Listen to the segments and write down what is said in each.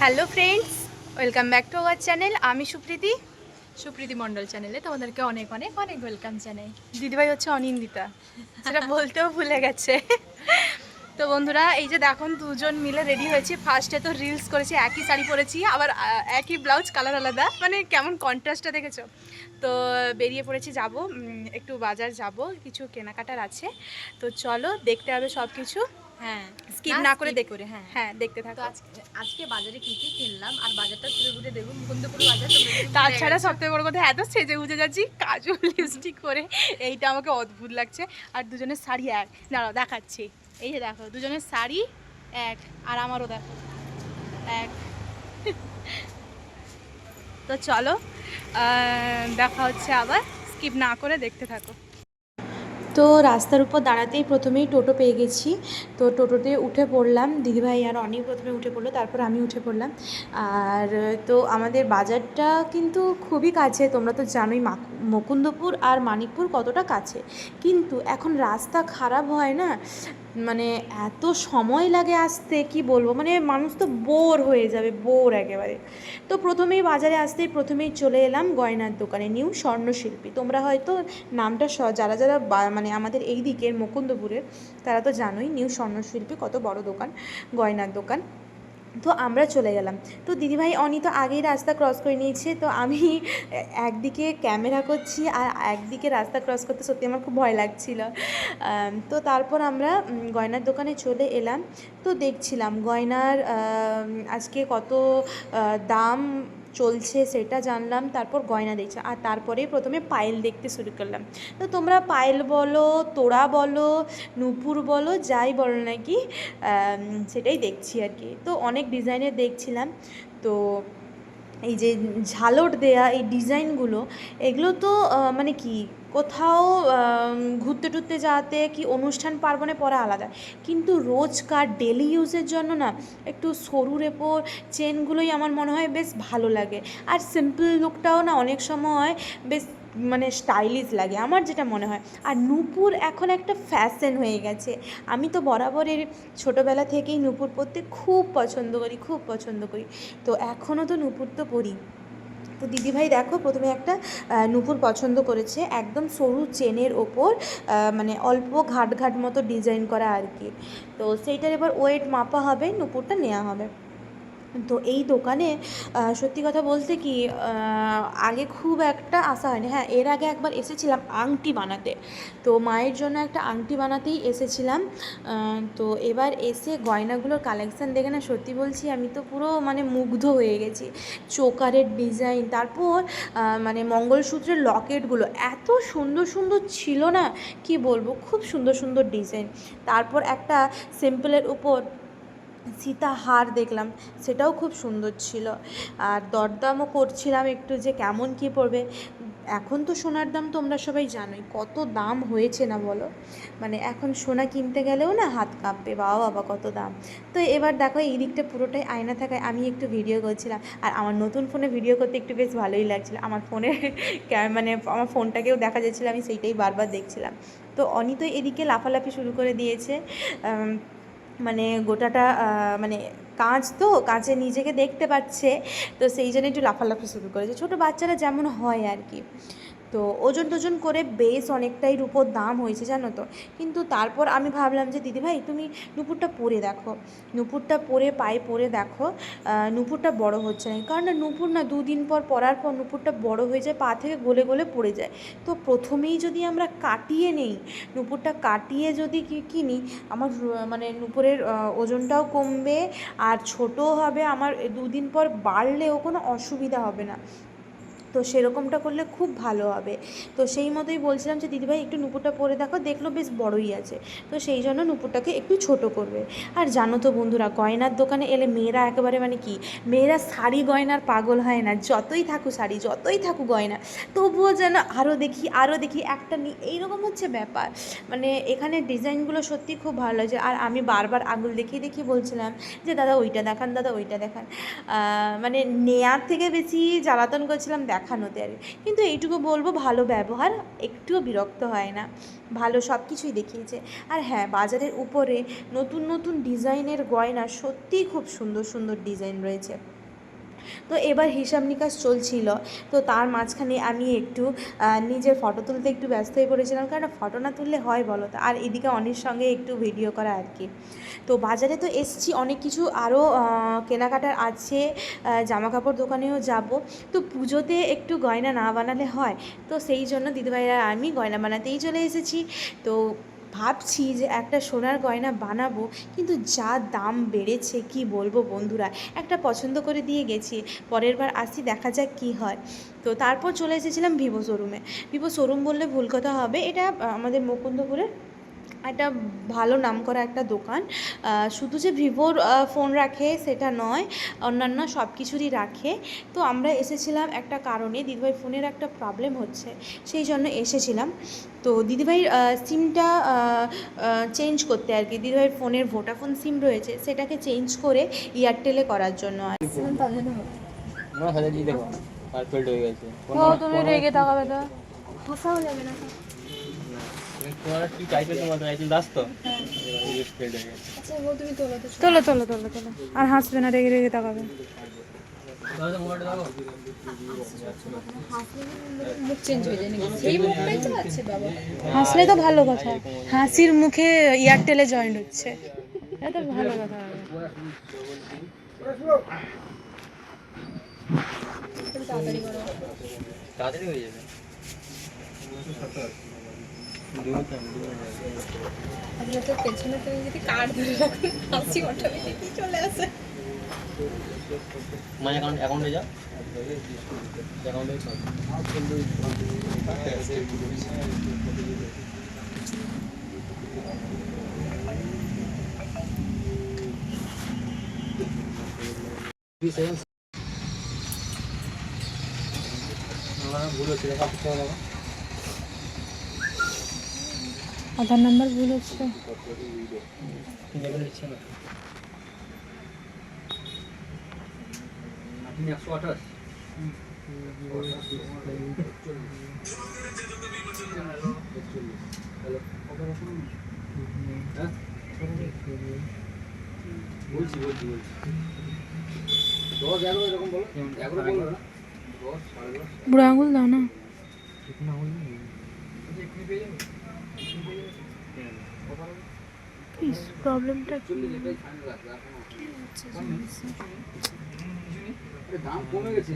Hello friends welcome back to our channel আমি সুপ্রীতি। সুপ্রীতি মণ্ডল চ্যানেলে তোমাদেরকে অনেক অনেক অনেক ওয়েলকাম জানাই। দিদিভাই হচ্ছে অনিন্দিতা। সেটা বলতেও ভুলে গেছে। তো বন্ধুরা এই যে দেখুন দুজন মিলে রেডি হয়েছি। ফার্স্টে তো রিলস করেছি একই শাড়ি পরেছি আবার একই ব্লাউজ কালার আলাদা। মানে কেমন কন্ট্রাস্টটা দেখেছ? তো বেরিয়ে পড়েছি যাব একটু বাজার যাব কিছু কেনাকাটার আছে। তো চলো দেখতে হবে সব কিছু হ্যাঁ স্কিপ না করে দেখ করে হ্যাঁ। হ্যাঁ দেখতে থাকো। আজকে আজকে বাজারে কি কি কিনলাম? আর বাজারটা ঘুরে ঘুরে দেখব মুকুন্দপুর বাজার তাছাড়া। সবথেকে বড় কথা এত সেজে গুজে যাচ্ছি কাজল লিপস্টিক করে এইটা আমাকে অদ্ভুত লাগছে। আর দুজনের শাড়ি এক। দাঁড়াও দেখাচ্ছি। এই যে দেখো দুজনের শাড়ি এক আর আমারও দেখো এক। তো চলো দেখা হচ্ছে আবার। স্কিপ না করে দেখতে থাকো। তো রাস্তার উপর দাঁড়াতেই প্রথমেই টোটো পেয়ে গেছি। তো টোটোতে উঠে পড়লাম, দিদিভাই আর অনেক প্রথমে উঠে পড়ল, তারপর আমি উঠে পড়লাম। আর তো আমাদের বাজারটা কিন্তু খুবই কাছে, তোমরা তো জানোই মাক- মুকুন্দপুর আর মানিকপুর কতটা কাছে। কিন্তু এখন রাস্তা খারাপ হয় না মানে এত সময় লাগে আসতে, কি বলব? মানে মানুষ তো বোর হয়ে যাবে বোর একেবারে। তো প্রথমেই বাজারে আসতেই প্রথমেই চলে এলাম গয়নার দোকানে নিউ স্বর্ণশিল্পী। তোমরা হয়তো নামটা যারা যারা মানে আমাদের এই দিকের মুকুন্দপুরের, তারা তো জানোই নিউ স্বর্ণশিল্পী কত বড় দোকান, গয়নার দোকান। তো আমরা চলে গেলাম। তো দিদিভাই অনি তো আগেই রাস্তা ক্রস করে নিয়েছে। তো আমি একদিকে ক্যামেরা করছি আর একদিকে রাস্তা ক্রস করতে সত্যি আমার খুব ভয় লাগছিল। তো তারপর আমরা গয়নার দোকানে চলে এলাম। তো দেখছিলাম গয়নার আজকে কত দাম চলছে সেটা জানলাম, তারপর গয়না দেখছি, আর তারপরেই প্রথমে পায়েল দেখতে শুরু করলাম। তো তোমরা পায়েল বলো, তোড়া বলো, নূপুর বলো, যাই বলো নাকি সেটাই দেখছি আর কি। তো অনেক ডিজাইনের দেখছিলাম। তো এই যে ঝালট দেয়া এই ডিজাইনগুলো, এগুলো তো মানে কি কোথাও ঘুরতে টুরতে যাওয়াতে কি অনুষ্ঠান পার্বণে পরা আলাদা। কিন্তু রোজকার ডেলি ইউজের জন্য না, একটু সরু রেপোর চেনগুলোই আমার মনে হয় বেশ ভালো লাগে। আর সিম্পল লুকটাও না অনেক সময় বেশ মানে স্টাইলিশ লাগে, আমার যেটা মনে হয়। আর নূপুর এখন একটা ফ্যাশন হয়ে গেছে। আমি তো বরাবরের ছোটোবেলা থেকেই নূপুর পরতে খুব পছন্দ করি, খুব পছন্দ করি। তো এখনও তো নূপুর তো পরি। তো দিদিভাই দেখো, প্রথমে একটা নূপুর পছন্দ করেছে, একদম সরু চেনের ওপর মানে অল্প ঘাট ঘাট মতো ডিজাইন করা আর কি। তো সেইটার এবার ওয়েট মাপা হবে, নূপুরটা নেওয়া হবে। তো এই দোকানে সত্যি কথা বলতে কি আগে খুব একটা আসা হয়নি। হ্যাঁ এর আগে একবার এসেছিলাম আংটি বানাতে। তো মায়ের জন্য একটা আংটি বানাতেই এসেছিলাম। তো এবার এসে গয়নাগুলোর কালেকশান দেখে না সত্যি বলছি, আমি তো পুরো মানে মুগ্ধ হয়ে গেছি। চোকারের ডিজাইন তারপর মানে মঙ্গলসূত্রের লকেটগুলো, এত সুন্দর সুন্দর ছিল না, কি বলব, খুব সুন্দর সুন্দর ডিজাইন তারপর একটা সিম্পলের উপর সীতা হার দেখলাম, সেটাও খুব সুন্দর ছিল। আর দরদামও করছিলাম একটু যে কেমন কী পড়বে। এখন তো সোনার দাম তোমরা সবাই জানোই, কত দাম হয়েছে না বলো? মানে এখন সোনা কিনতে গেলেও না হাত কাঁপবে, বাবা বাবা, কত দাম। তো এবার দেখো এই দিকটা পুরোটাই আয়না থাকায় আমি একটু ভিডিও করছিলাম। আর আমার নতুন ফোনে ভিডিও করতে একটু বেশ ভালোই লাগছিল। আমার ফোনে মানে আমার ফোনটাকেও দেখা যাচ্ছিল, আমি সেইটাই বারবার দেখছিলাম। তো অনি তো এদিকে লাফালাফি শুরু করে দিয়েছে। মানে গোটাটা মানে কাঁচ তো কাঁচে নিজেকে দেখতে পাচ্ছে। তো সেই জন্য একটু লাফালাফি শুরু করেছে। ছোটো বাচ্চারা যেমন হয় আর কি। তো ওজন টোজন করে বেশ অনেকটাই রূপোর দাম হয়েছে, জানো তো। কিন্তু তারপর আমি ভাবলাম যে দিদিভাই তুমি নুপুরটা পরে দেখো। নুপুরটা পরে, পায়ে পরে দেখো নুপুরটা বড় হচ্ছে না। কারণ নুপুর না, দুদিন পর পরার পর নুপুরটা বড় হয়ে যায়, পা থেকে গলে গলে পড়ে যায়। তো প্রথমেই যদি আমরা কাটিয়ে নেই, নুপুরটা কাটিয়ে যদি কিনি, আমার মানে নুপুরের ওজনটাও কমবে, আর ছোটও হবে, আমার দুদিন পর বাড়লেও কোনো অসুবিধা হবে না। তো সেরকমটা করলে খুব ভালো হবে। তো সেই মতোই বলছিলাম যে, দিদিভাই, একটু নুপুরটা পরে দেখো, দেখল বেশ বড়ই আছে। তো সেই জন্য নুপুরটাকে একটু ছোট করবে। আর জানো তো বন্ধুরা, গয়নার দোকানে এলে মেয়েরা একেবারে মানে কি, মেয়েরা শাড়ি গয়নার পাগল হয় না। যতই থাকুক শাড়ি, যতই থাকুক গয়না, তবুও যেন আরও দেখি আরও দেখি একটা এইরকম হচ্ছে ব্যাপার। মানে এখানে ডিজাইনগুলো সত্যি খুব ভালো লাগছে। আর আমি বারবার আঙুল দেখিয়ে দেখিয়ে বলছিলাম যে, দাদা, ওইটা দেখান, দাদা, ওইটা দেখান। মানে নেয়ার থেকে বেশি জ্বালাতন করছিলাম, দেখা দেখানোতে দেয় কিন্তু এইটুকু বলব, ভালো ব্যবহার একটুও বিরক্ত হয় না। ভালো সব কিছুই দেখিয়েছে। আর হ্যাঁ বাজারের উপরে নতুন নতুন ডিজাইনের গয়না সত্যিই খুব সুন্দর সুন্দর ডিজাইন রয়েছে। তো এবার হিসাব নিকাশ চলছিল। তো তার মাঝখানে আমি একটু নিজের ফটো তুলতে একটু ব্যস্ত হয়ে পড়েছিলাম। কারণ ফটো না তুললে হয় বলো তো? আর এদিকে অনেক সঙ্গে একটু ভিডিও করা আর কি। তো বাজারে তো এসছি, অনেক কিছু আরও কেনাকাটার আছে জামা কাপড় দোকানেও যাব। তো পুজোতে একটু গয়না না বানালে হয়। তো সেই জন্য দিদিভাইরা আমি গয়না বানাতেই চলে এসেছি। তো ভাবছি যে একটা সোনার গয়না বানাবো, কিন্তু যা দাম বেড়েছে কি বলব বন্ধুরা? একটা পছন্দ করে দিয়ে গেছি, পরের বার আসি, দেখা যাক কি হয়। তো তারপর চলে এসেছিলাম ভিভো শোরুমে। ভিভো শোরুম বললে ভুল কথা হবে, এটা আমাদের মুকুন্দপুরের একটা ভালো নাম করা একটা দোকান। শুধু যে ভিভোর ফোন রাখে সেটা নয় অন্যান্য সব কিছুরই রাখে। তো আমরা এসেছিলাম একটা কারণে দিদিভাই ফোনের একটা প্রবলেম হচ্ছে সেই জন্য এসেছিলাম। তো দিদিভাইয়ের সিমটা চেঞ্জ করতে আর কি দিদিভাইয়ের ফোনের ভোডাফোন সিম রয়েছে সেটাকে চেঞ্জ করে এয়ারটেলে করার জন্য আর হয়ে তুমি রেগে থাকাবে তো। আর হাসবে না, রেগে রেগে তাকাবে। হাসলে তো ভালো কথা। হাসির মুখে এয়ারটেলে জয়েন্ট হচ্ছে। এটা ভালো কথা। তাড়াতাড়ি হয়ে যাবে তো পেছনে তুমি যদি ধরে হাসি অটোমেটিকই চলে আসে। অ্যাকাউন্টে যাও অ্যাকাউন্টে ভুল হচ্ছে দেখা করতে হবে আধার নাম্বার ভুল হচ্ছে। বলছি বলছি বলছি। দশ এগারো এরকম বলো এগারো বলো না বুড়ো আঙুল দাও না। এক্ষুনি যাবে প্রবলেমটা এখন দাম কমে গেছে।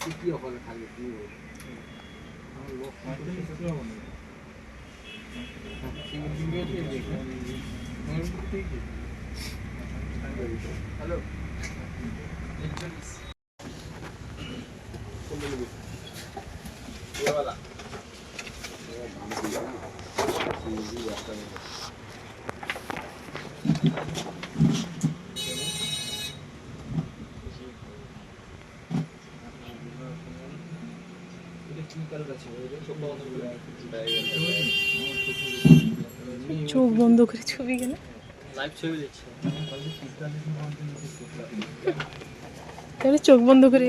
কি কি অফারে থাকবে তুমি বলো হ্যালো। চোখ বন্ধ করে ছবি গেলে তাহলে চোখ বন্ধ করে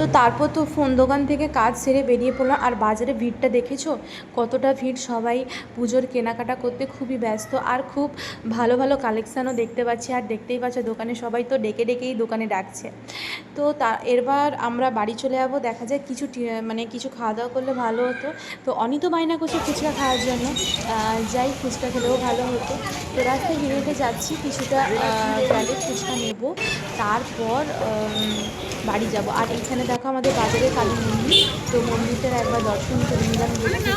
তো তারপর তো ফোন দোকান থেকে কাজ সেরে বেরিয়ে পড়লাম। আর বাজারে ভিড়টা দেখেছ? কতটা ভিড় সবাই পুজোর কেনাকাটা করতে খুবই ব্যস্ত। আর খুব ভালো ভালো কালেকশানও দেখতে পাচ্ছি। আর দেখতেই পাচ্ছ, দোকানে সবাই তো ডেকে ডেকেই দোকানে ডাকছে। তো তা, এরবার আমরা বাড়ি চলে যাব। দেখা যায় কিছু মানে কিছু খাওয়া দাওয়া করলে ভালো হতো। তো অনিত বায়না করছে ফুচকা খাওয়ার জন্য। যাই ফুচকা খেলেও ভালো হতো। তো রাস্তায় হেঁটে হেঁটে যাচ্ছি। কিছুটা প্যালেট ফুচকা নেব। তারপর বাড়ি যাব। আর এখানে দেখো আমাদের বাজারে কালী মন্দির। তো মন্দিরটার একবার দর্শন করে নিলাম থেকে।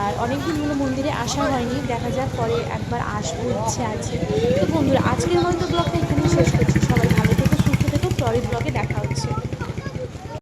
আর অনেকদিন হলো মন্দিরে আসা হয়নি। দেখা যাক পরে একবার আসব, ইচ্ছে আছে। তো বন্ধুরা, আজকের মতো ব্লগটা এখানে শেষ করছি। সবাই ভালো থেকে, সুস্থ থেকে। পরের ব্লগে দেখা